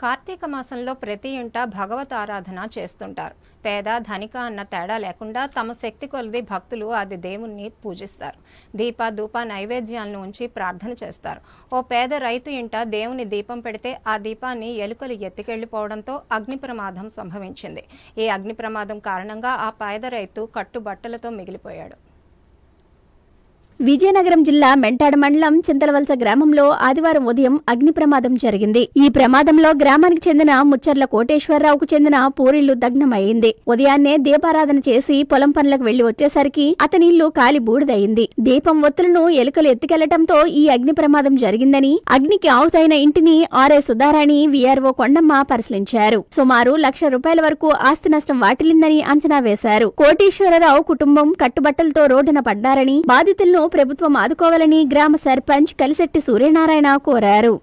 కార్తీక మాసంలో ప్రతి ఇంట భగవత్ ఆరాధన చేస్తుంటారు. పేద ధనిక అన్న తేడా లేకుండా తమ శక్తి కొలది భక్తులు అది దేవుణ్ణి పూజిస్తారు. దీప ధూప నైవేద్యాలను ఉంచి ప్రార్థన చేస్తారు. ఓ పేద రైతు ఇంట దేవుని దీపం పెడితే ఆ దీపాన్ని ఎలుకలు ఎత్తుకెళ్ళిపోవడంతో అగ్ని ప్రమాదం సంభవించింది. ఈ అగ్ని ప్రమాదం కారణంగా ఆ పేద రైతు కట్టుబట్టలతో మిగిలిపోయాడు. విజయనగరం జిల్లా మెంటాడ మండలం చింతలవలస గ్రామంలో ఆదివారం ఉదయం అగ్ని ప్రమాదం జరిగింది. ఈ ప్రమాదంలో గ్రామానికి చెందిన ముచ్చర్ల కోటేశ్వరరావుకు చెందిన పూరిల్లు దగ్నమైంది ఉదయాన్నే దీపారాధన చేసి పొలం పనులకు వెళ్ళి వచ్చేసరికి అతని ఇల్లు కాలి బూడిదయింది దీపం ఒత్తులను ఎలుకలు ఎత్తుకెళ్ళటంతో ఈ అగ్ని ప్రమాదం జరిగిందని అగ్నికి ఆవుతైన ఇంటిని ఆర్ఏ సుధారాణి వీఆర్ఓ కొండమ్మ పరిశీలించారు. సుమారు లక్ష రూపాయల వరకు ఆస్తి నష్టం వాటిల్లిందని అంచనా వేశారు. కోటేశ్వరరావు కుటుంబం కట్టుబట్టలతో రోడ్డున పడ్డారని బాధితులను ప్రభుత్వం ఆదుకోవాలని గ్రామ సర్పంచ్ కలిశెట్టి సూర్యనారాయణ కోరారు.